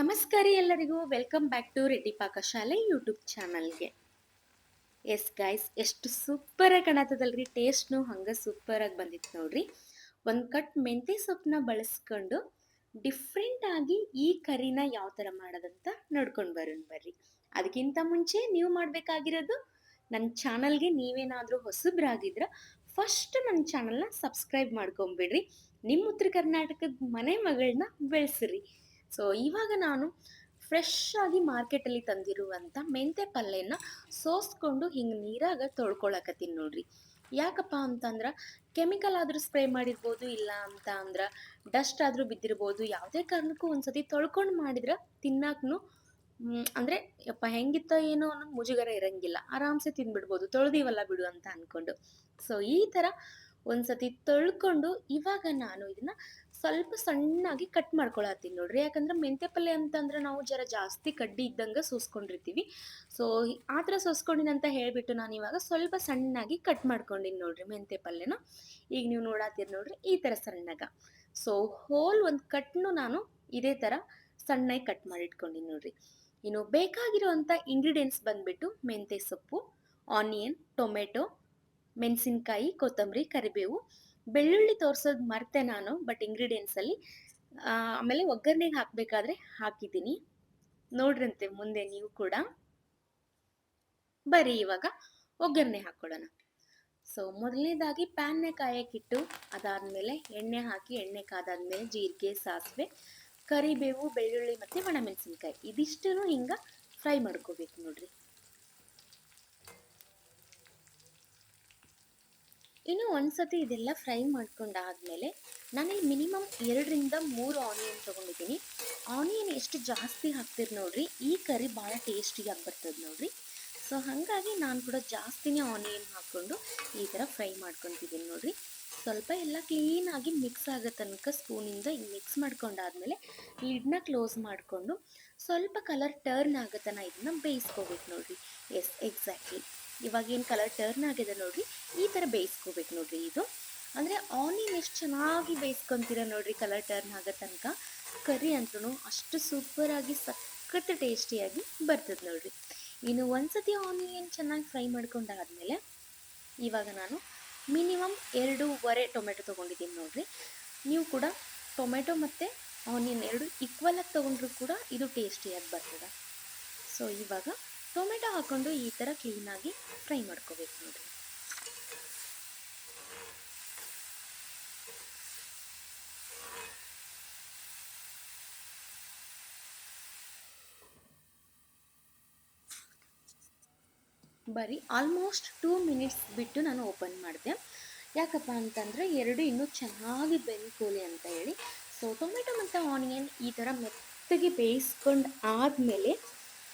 ನಮಸ್ಕಾರ ಎಲ್ಲರಿಗೂ. Welcome back to Reddy ಪಾಕಶಾಲೆ ಯೂಟ್ಯೂಬ್ ಚಾನಲ್ಗೆ. ಎಸ್ ಗಾಯ್ಸ್ ಎಷ್ಟು ಸೂಪರಾಗಿ ಕಾಣತ್ತದಲ್ರಿ? ಟೇಸ್ಟ್ನು ಹಂಗೆ ಸೂಪರಾಗಿ ಬಂದಿತ್ತು ನೋಡ್ರಿ. ಒಂದು ಕಟ್ ಮೆಂತ್ಯ ಸೊಪ್ಪನ್ನ ಬಳಸ್ಕೊಂಡು ಡಿಫ್ರೆಂಟ್ ಆಗಿ ಈ ಕರಿನ ಯಾವ ಥರ ಮಾಡೋದಂತ ನೋಡ್ಕೊಂಡು ಬರೋಣ ಬರ್ರಿ. ಅದಕ್ಕಿಂತ ಮುಂಚೆ ನೀವು ಮಾಡಬೇಕಾಗಿರೋದು ನನ್ನ ಚಾನಲ್ಗೆ ನೀವೇನಾದರೂ ಹೊಸಬ್ರಾಗಿದ್ರೆ ಫಸ್ಟ್ ನನ್ನ ಚಾನಲ್ನ ಸಬ್ಸ್ಕ್ರೈಬ್ ಮಾಡ್ಕೊಂಬಿಡ್ರಿ. ನಿಮ್ಮ ಉತ್ತರ ಕರ್ನಾಟಕದ ಮನೆ ಮಗಳನ್ನ ಬೆಳೆಸ್ರಿ. ಸೊ ಇವಾಗ ನಾನು ಫ್ರೆಶ್ ಆಗಿ ಮಾರ್ಕೆಟಲ್ಲಿ ತಂದಿರುವಂಥ ಮೆಂತೆ ಪಲ್ಯನ ಸೋಸ್ಕೊಂಡು ಹಿಂಗೆ ನೀರಾಗ ತೊಳ್ಕೊಳಕತ್ತೀನಿ ನೋಡ್ರಿ. ಯಾಕಪ್ಪ ಅಂತಂದ್ರೆ ಕೆಮಿಕಲ್ ಆದರೂ ಸ್ಪ್ರೇ ಮಾಡಿರ್ಬೋದು, ಇಲ್ಲ ಅಂತ ಅಂದ್ರೆ ಡಸ್ಟ್ ಆದರೂ ಬಿದ್ದಿರ್ಬೋದು, ಯಾವುದೇ ಕಾರಣಕ್ಕೂ ಒಂದ್ಸತಿ ತೊಳ್ಕೊಂಡು ಮಾಡಿದ್ರೆ ತಿನ್ನಕ್ಕೂ ಅಂದರೆ ಯಪ್ಪ ಹೆಂಗಿತ್ತ ಏನೋ ಅನ್ನೋ ಮುಜುಗರ ಇರಂಗಿಲ್ಲ. ಆರಾಮ್ಸೆ ತಿಂದ್ಬಿಡ್ಬೋದು ತೊಳೆದಿವಲ್ಲ ಬಿಡು ಅಂತ ಅಂದ್ಕೊಂಡು ಸೊ ಈ ಥರ ಒಂದ್ಸತಿ ತೊಳ್ಕೊಂಡು ಇವಾಗ ನಾನು ಇದನ್ನ ಸ್ವಲ್ಪ ಸಣ್ಣಾಗಿ ಕಟ್ ಮಾಡ್ಕೊಳತ್ತೀನಿ ನೋಡ್ರಿ. ಯಾಕಂದ್ರೆ ಮೆಂತ್ಯ ಪಲ್ಯ ಅಂತಂದ್ರೆ ನಾವು ಜರ ಜಾಸ್ತಿ ಕಡ್ಡಿ ಇದ್ದಂಗೆ ಸೂಸ್ಕೊಂಡಿರ್ತೀವಿ. ಸೊ ಆ ಥರ ಸೋಸ್ಕೊಂಡಿನ ಅಂತ ಹೇಳಿಬಿಟ್ಟು ನಾನು ಇವಾಗ ಸ್ವಲ್ಪ ಸಣ್ಣಾಗಿ ಕಟ್ ಮಾಡ್ಕೊಂಡಿನಿ ನೋಡ್ರಿ ಮೆಂತೆ ಪಲ್ಯನ ಈಗ ನೀವು ನೋಡತ್ತೀರಿ ನೋಡ್ರಿ ಈ ಥರ ಸಣ್ಣಗ. ಸೊ ಹೋಲ್ ಒಂದು ಕಟ್ನು ನಾನು ಇದೇ ಥರ ಸಣ್ಣಗೆ ಕಟ್ ಮಾಡಿ ಇಟ್ಕೊಂಡಿನಿ ನೋಡ್ರಿ. ಇನ್ನು ಬೇಕಾಗಿರುವಂಥ ಇಂಗ್ರೀಡಿಯೆಂಟ್ಸ್ ಬಂದ್ಬಿಟ್ಟು ಮೆಂತೆ ಸೊಪ್ಪು ಆನಿಯನ್ ಟೊಮೆಟೊ ಮೆಣಸಿನ್ಕಾಯಿ, ಕೊತ್ತಂಬರಿ, ಕರಿಬೇವು, ಬೆಳ್ಳುಳ್ಳಿ ತೋರ್ಸೋದು ಮರ್ತೆ ನಾನು ಬಟ್ ಇಂಗ್ರೀಡಿಯೆಂಟ್ಸಲ್ಲಿ ಆಮೇಲೆ ಒಗ್ಗರಣೆಗೆ ಹಾಕಬೇಕಾದ್ರೆ ಹಾಕಿದ್ದೀನಿ. ನೋಡ್ರಂತೆ ಮುಂದೆ ನೀವು ಕೂಡ. ಬರೀ ಇವಾಗ ಒಗ್ಗರಣೆ ಹಾಕ್ಕೊಳ್ಳೋಣ. ಸೊ ಮೊದಲನೇದಾಗಿ ಪ್ಯಾನ್ನ ಕಾಯಕ್ಕಿಟ್ಟು ಅದಾದಮೇಲೆ ಎಣ್ಣೆ ಹಾಕಿ, ಎಣ್ಣೆ ಕಾದಾದ್ಮೇಲೆ ಜೀರಿಗೆ, ಸಾಸಿವೆ, ಕರಿಬೇವು, ಬೆಳ್ಳುಳ್ಳಿ ಮತ್ತು ಒಣಮೆಣಸಿನ್ಕಾಯಿ ಇದಿಷ್ಟನ್ನು ಹಿಂಗೆ ಫ್ರೈ ಮಾಡ್ಕೋಬೇಕು ನೋಡ್ರಿ. ಇನ್ನು ಒಂದ್ಸತಿ ಇದೆಲ್ಲ ಫ್ರೈ ಮಾಡ್ಕೊಂಡಾದ್ಮೇಲೆ ನಾನಿಲ್ಲಿ ಮಿನಿಮಮ್ ಎರಡರಿಂದ ಮೂರು ಆನಿಯನ್ ತೊಗೊಂಡಿದ್ದೀನಿ. ಆನಿಯನ್ ಎಷ್ಟು ಜಾಸ್ತಿ ಹಾಕ್ತೀರಿ ನೋಡ್ರಿ, ಈ ಕರಿ ಭಾಳ ಟೇಸ್ಟಿಯಾಗಿ ಬರ್ತದೆ ನೋಡ್ರಿ. ಸೊ, ಹಾಗಾಗಿ ನಾನು ಕೂಡ ಜಾಸ್ತಿನೇ ಆನಿಯನ್ ಹಾಕ್ಕೊಂಡು ಈ ಥರ ಫ್ರೈ ಮಾಡ್ಕೊತಿದ್ದೀನಿ ನೋಡ್ರಿ. ಸ್ವಲ್ಪ ಎಲ್ಲ ಕ್ಲೀನಾಗಿ ಮಿಕ್ಸ್ ಆಗೋ ತನಕ ಸ್ಪೂನಿಂದ ಹಿಂಗೆ ಮಿಕ್ಸ್ ಮಾಡ್ಕೊಂಡಾದ್ಮೇಲೆ ಲಿಡ್ನ ಕ್ಲೋಸ್ ಮಾಡಿಕೊಂಡು ಸ್ವಲ್ಪ ಕಲರ್ ಟರ್ನ್ ಆಗೋ ತನಕ ಇದನ್ನ ಬೇಯಿಸ್ಕೋಬೇಕು ನೋಡ್ರಿ. Yes, exactly. ಇವಾಗ ಏನು ಕಲರ್ ಟರ್ನ್ ಆಗಿದೆ ನೋಡ್ರಿ, ಈ ಥರ ಬೇಯಿಸ್ಕೋಬೇಕು ನೋಡ್ರಿ ಇದು. ಅಂದರೆ ಆನಿಯನ್ ಎಷ್ಟು ಚೆನ್ನಾಗಿ ಬೇಯಿಸ್ಕೊತೀರ ನೋಡ್ರಿ ಕಲರ್ ಟರ್ನ್ ಆಗೋ ತನಕ. ಕರಿ ಅಂತೂ ಅಷ್ಟು ಸೂಪರಾಗಿ ಸಖತ್ ಟೇಸ್ಟಿಯಾಗಿ ಬರ್ತದೆ ನೋಡ್ರಿ. ಇನ್ನು ಒಂದ್ಸತಿ ಆನಿಯನ್ ಚೆನ್ನಾಗಿ ಫ್ರೈ ಮಾಡ್ಕೊಂಡಾದ್ಮೇಲೆ ಇವಾಗ ನಾನು ಮಿನಿಮಮ್ ಎರಡೂವರೆ ಟೊಮೆಟೊ ತೊಗೊಂಡಿದ್ದೀನಿ ನೋಡ್ರಿ. ನೀವು ಕೂಡ ಟೊಮೆಟೊ ಮತ್ತು ಆನಿಯನ್ ಎರಡು ಈಕ್ವಲಾಗಿ ತೊಗೊಂಡ್ರು ಕೂಡ ಇದು ಟೇಸ್ಟಿಯಾಗಿ ಬರ್ತದೆ. ಸೊ ಇವಾಗ ಟೊಮೆಟೊ ಹಾಕ್ಕೊಂಡು ಈ ಥರ ಕ್ಲೀನಾಗಿ ಫ್ರೈ ಮಾಡ್ಕೋಬೇಕು ನೋಡಿ. ಬರೀ ಆಲ್ಮೋಸ್ಟ್ ಟೂ ಮಿನಿಟ್ಸ್ ಬಿಟ್ಟು ನಾನು ಓಪನ್ ಮಾಡಿದೆ. ಯಾಕಪ್ಪ ಅಂತಂದರೆ ಎರಡು ಇನ್ನೂ ಚೆನ್ನಾಗಿ ಬೆಂದ್ಕೋಲಿ ಅಂತ ಹೇಳಿ. ಸೊ ಟೊಮೆಟೊ ಮತ್ತು ಆನಿಯನ್ ಈ ಥರ ಮೆತ್ತಗೆ ಬೇಯಿಸ್ಕೊಂಡು ಆದಮೇಲೆ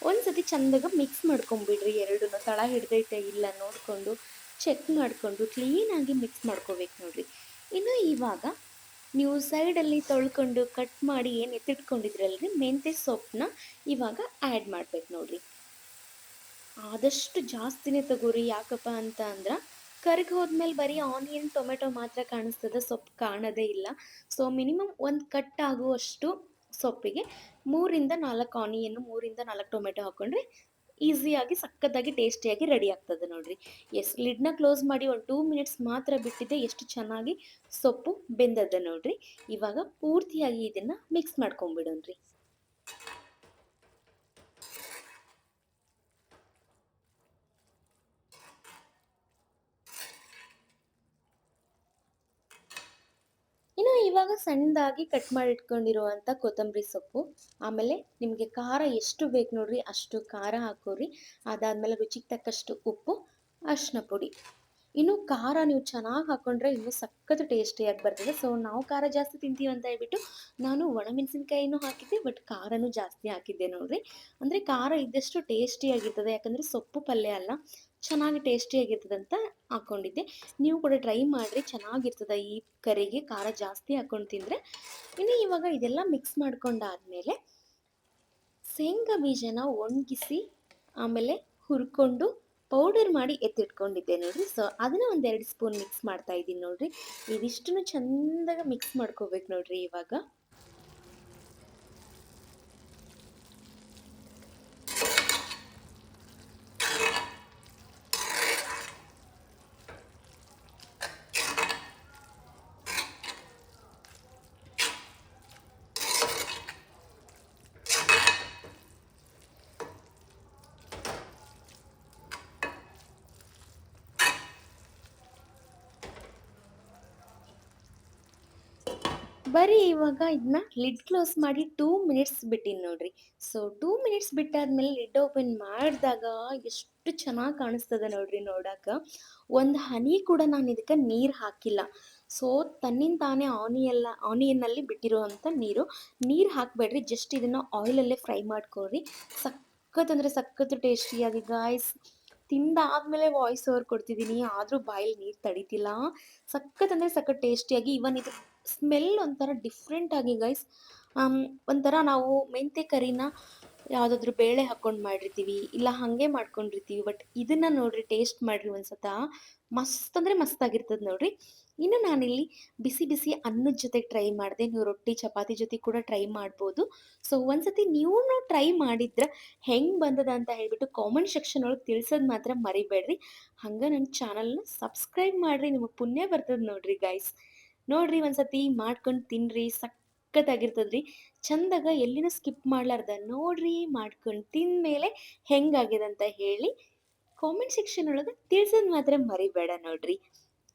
ಒಂದು ಸತಿ ಚಂದಾಗ ಮಿಕ್ಸ್ ಮಾಡ್ಕೊಂಬಿಡ್ರಿ ಎರಡೂ ತಳ ಹಿಡ್ದೈತೆ, ಇಲ್ಲ ನೋಡಿಕೊಂಡು ಚೆಕ್ ಮಾಡಿಕೊಂಡು ಕ್ಲೀನಾಗಿ ಮಿಕ್ಸ್ ಮಾಡ್ಕೋಬೇಕು ನೋಡಿರಿ. ಇನ್ನು ಇವಾಗ ನೀವು ಸೈಡಲ್ಲಿ ತೊಳ್ಕೊಂಡು ಕಟ್ ಮಾಡಿ ಏನು ಎತ್ತಿಟ್ಕೊಂಡಿದ್ರಲ್ರಿ, ಮೆಂತ್ಯ ಸೊಪ್ಪನ್ನ ಇವಾಗ ಆ್ಯಡ್ ಮಾಡ್ಬೇಕು ನೋಡಿರಿ. ಆದಷ್ಟು ಜಾಸ್ತಿನೇ ತಗೋರಿ, ಯಾಕಪ್ಪ ಅಂತ ಅಂದ್ರೆ ಕರ್ಗೆ ಹೋದ್ಮೇಲೆ ಬರೀ ಆನಿಯನ್ ಟೊಮೆಟೊ ಮಾತ್ರ ಕಾಣಿಸ್ತದೆ, ಸೊಪ್ಪು ಕಾಣೋದೇ ಇಲ್ಲ. ಸೊ ಮಿನಿಮಮ್ ಒಂದು ಕಟ್ ಆಗುವಷ್ಟು ಸೊಪ್ಪಿಗೆ ಮೂರಿಂದ ನಾಲ್ಕು ಆನಿಯನ್ನು ಮೂರಿಂದ ನಾಲ್ಕು ಟೊಮೆಟೊ ಹಾಕ್ಕೊಂಡ್ರೆ ಈಸಿಯಾಗಿ ಸಖತ್ತಾಗಿ ಟೇಸ್ಟಿಯಾಗಿ ರೆಡಿ ಆಗ್ತದೆ ನೋಡ್ರಿ. ಎಸ್, ಲಿಡ್ನ ಕ್ಲೋಸ್ ಮಾಡಿ ಒಂದು ಟೂ ಮಿನಿಟ್ಸ್ ಮಾತ್ರ ಬಿಟ್ಟಿದ್ದೆ ಎಷ್ಟು ಚೆನ್ನಾಗಿ ಸೊಪ್ಪು ಬೆಂದದ ನೋಡ್ರಿ. ಇವಾಗ ಪೂರ್ತಿಯಾಗಿ ಇದನ್ನು ಮಿಕ್ಸ್ ಮಾಡ್ಕೊಂಬಿಡೋಣ್ರಿ ಇನ್ನು ಇವಾಗ ಸಣ್ಣದಾಗಿ ಕಟ್ ಮಾಡಿ ಇಟ್ಕೊಂಡಿರುವಂಥ ಕೊತ್ತಂಬರಿ ಸೊಪ್ಪು. ಆಮೇಲೆ ನಿಮಗೆ ಖಾರ ಎಷ್ಟು ಬೇಕು ನೋಡ್ರಿ ಅಷ್ಟು ಖಾರ ಹಾಕೋರಿ. ಅದಾದಮೇಲೆ ರುಚಿಗೆ ತಕ್ಕಷ್ಟು ಉಪ್ಪು ಅರಿಶಿನ ಪುಡಿ. ಇನ್ನು ಖಾರ ನೀವು ಚೆನ್ನಾಗಿ ಹಾಕೊಂಡ್ರೆ ಇನ್ನೂ ಸಖತ್ ಟೇಸ್ಟಿಯಾಗಿ ಬರ್ತದೆ. ಸೊ ನಾವು ಖಾರ ಜಾಸ್ತಿ ತಿಂತೀವಿ ಅಂತ ಹೇಳ್ಬಿಟ್ಟು ನಾನು ಒಣಮೆಣಸಿನ್ಕಾಯಿನೂ ಹಾಕಿದ್ದೆ ಬಟ್ ಖಾರನೂ ಜಾಸ್ತಿ ಹಾಕಿದ್ದೆ ನೋಡ್ರಿ. ಅಂದರೆ ಖಾರ ಇದ್ದಷ್ಟು ಟೇಸ್ಟಿಯಾಗಿರ್ತದೆ ಯಾಕಂದರೆ ಸೊಪ್ಪು ಪಲ್ಯ ಅಲ್ಲ, ಚೆನ್ನಾಗಿ ಟೇಸ್ಟಿಯಾಗಿರ್ತದೆ ಅಂತ ಹಾಕ್ಕೊಂಡಿದ್ದೆ ನೀವು ಕೂಡ ಟ್ರೈ ಮಾಡಿರಿ, ಚೆನ್ನಾಗಿರ್ತದೆ ಈ ಕರಿಗೆ ಖಾರ ಜಾಸ್ತಿ ಹಾಕ್ಕೊಂಡು ತಿಂದರೆ. ಇನ್ನು ಇವಾಗ ಇದೆಲ್ಲ ಮಿಕ್ಸ್ ಮಾಡ್ಕೊಂಡಾದ್ಮೇಲೆ ಶೇಂಗಾ ಬೀಜನ ಒಣಗಿಸಿ ಆಮೇಲೆ ಹುರ್ಕೊಂಡು ಪೌಡರ್ ಮಾಡಿ ಎತ್ತಿಟ್ಕೊಂಡಿದ್ದೆ ನೋಡ್ರಿ. ಸೊ ಅದನ್ನು ಒಂದೆರಡು ಸ್ಪೂನ್ ಮಿಕ್ಸ್ ಮಾಡ್ತಾ ಇದ್ದೀನಿ ನೋಡ್ರಿ. ಇದಿಷ್ಟನ್ನು ಚಂದಾಗ ಮಿಕ್ಸ್ ಮಾಡ್ಕೋಬೇಕು ನೋಡ್ರಿ ಇವಾಗ. ಬರೀ ಇವಾಗ ಇದನ್ನ ಲಿಡ್ ಕ್ಲೋಸ್ ಮಾಡಿ ಟೂ ಮಿನಿಟ್ಸ್ ಬಿಟ್ಟಿನಿ ನೋಡ್ರಿ. ಸೊ ಟೂ ಮಿನಿಟ್ಸ್ ಬಿಟ್ಟಾದ್ಮೇಲೆ ಲಿಡ್ ಓಪನ್ ಮಾಡಿದಾಗ ಎಷ್ಟು ಚೆನ್ನಾಗಿ ಕಾಣಿಸ್ತದೆ ನೋಡ್ರಿ ನೋಡಾಕ. ಒಂದು ಹನಿ ಕೂಡ ನಾನು ಇದಕ್ಕೆ ನೀರು ಹಾಕಿಲ್ಲ. ಸೊ ತನ್ನಿಂದ ತಾನೇ ಆನಿಯೆಲ್ಲ ಆನಿಯನ್ನಲ್ಲಿ ಬಿಟ್ಟಿರುವಂಥ ನೀರು. ನೀರು ಹಾಕಬೇಡ್ರಿ ಜಸ್ಟ್ ಇದನ್ನು ಆಯಿಲಲ್ಲೇ ಫ್ರೈ ಮಾಡ್ಕೊಳ್ರಿ. ಸಖತ್ ಅಂದರೆ ಸಖತ್ ಟೇಸ್ಟಿಯಾಗಿ ಗಾಯ್ಸ್ ತಿಂದಾದ್ಮೇಲೆ ವಾಯ್ಸ್ ಓವರ್ ಕೊಡ್ತಿದ್ದೀನಿ ಆದರೂ ಬಾಯಲ್ಲಿ ನೀರು ತಡಿತಿಲ್ಲ. ಸಖತ್ ಅಂದರೆ ಸಖತ್ ಟೇಸ್ಟಿಯಾಗಿ ಇವನ್ ಇದು ಸ್ಮೆಲ್ ಒಂಥರ ಡಿಫ್ರೆಂಟ್ ಆಗಿ ಗೈಸ್ ಒಂಥರ ನಾವು ಮೆಂತೆ ಕರಿನ ಯಾವುದಾದ್ರೂ ಬೇಳೆ ಹಾಕ್ಕೊಂಡು ಮಾಡಿರ್ತೀವಿ, ಇಲ್ಲ ಹಾಗೆ ಮಾಡ್ಕೊಂಡಿರ್ತೀವಿ ಬಟ್ ಇದನ್ನು ನೋಡ್ರಿ ಟೇಸ್ಟ್ ಮಾಡಿರಿ ಒಂದ್ಸತ. ಮಸ್ತ್ ಅಂದರೆ ಮಸ್ತ್ ಆಗಿರ್ತದೆ ನೋಡ್ರಿ. ಇನ್ನು ನಾನಿಲ್ಲಿ ಬಿಸಿ ಬಿಸಿ ಅನ್ನದ ಜೊತೆಗೆ ಟ್ರೈ ಮಾಡಿದೆ, ನೀವು ರೊಟ್ಟಿ, ಚಪಾತಿ ಜೊತೆ ಕೂಡ ಟ್ರೈ ಮಾಡ್ಬೋದು. ಸೊ ಒಂದ್ಸತಿ ನೀವು ಟ್ರೈ ಮಾಡಿದ್ರೆ ಹೆಂಗೆ ಬಂದದ ಅಂತ ಹೇಳ್ಬಿಟ್ಟು ಕಾಮೆಂಟ್ ಸೆಕ್ಷನ್ ಒಳಗೆ ತಿಳಿಸೋದು ಮಾತ್ರ ಮರಿಬೇಡ್ರಿ. ಹಂಗೆ ನನ್ನ ಚಾನಲ್ನ ಸಬ್ಸ್ಕ್ರೈಬ್ ಮಾಡಿರಿ, ನಿಮಗೆ ಪುಣ್ಯ ಬರ್ತದೆ ನೋಡ್ರಿ ಗೈಸ್ ನೋಡ್ರಿ ಒಂದ್ಸತಿ ಮಾಡ್ಕೊಂಡು ತಿನ್ರಿ, ಸಖತ್ತಾಗಿರ್ತದ್ರಿ. ಚಂದಾಗ ಎಲ್ಲಿನೂ ಸ್ಕಿಪ್ ಮಾಡ್ಲಾರ್ದ. ನೋಡ್ರಿ ಮಾಡ್ಕೊಂಡು ತಿಂದ್ಮೇಲೆ ಹೆಂಗಾಗಿದೆ ಅಂತ ಹೇಳಿ ಕಾಮೆಂಟ್ ಸೆಕ್ಷನ್ ಒಳಗೆ ತಿಳ್ಸೋದು ಮಾತ್ರ ಮರಿಬೇಡ ನೋಡ್ರಿ.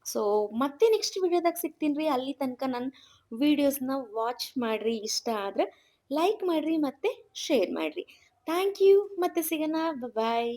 ಸೊ ಮತ್ತೆ ನೆಕ್ಸ್ಟ್ ವಿಡಿಯೋದಾಗ ಸಿಗ್ತೀನಿ ರೀ ಅಲ್ಲಿ ತನಕ ನನ್ನ ವಿಡಿಯೋಸ್ನ ವಾಚ್ ಮಾಡಿರಿ, ಇಷ್ಟ ಆದ್ರೆ ಲೈಕ್ ಮಾಡಿರಿ ಮತ್ತು ಶೇರ್ ಮಾಡಿರಿ. ಥ್ಯಾಂಕ್ ಯು ಮತ್ತೆ ಸಿಗೋಣ. ಬಾಯ್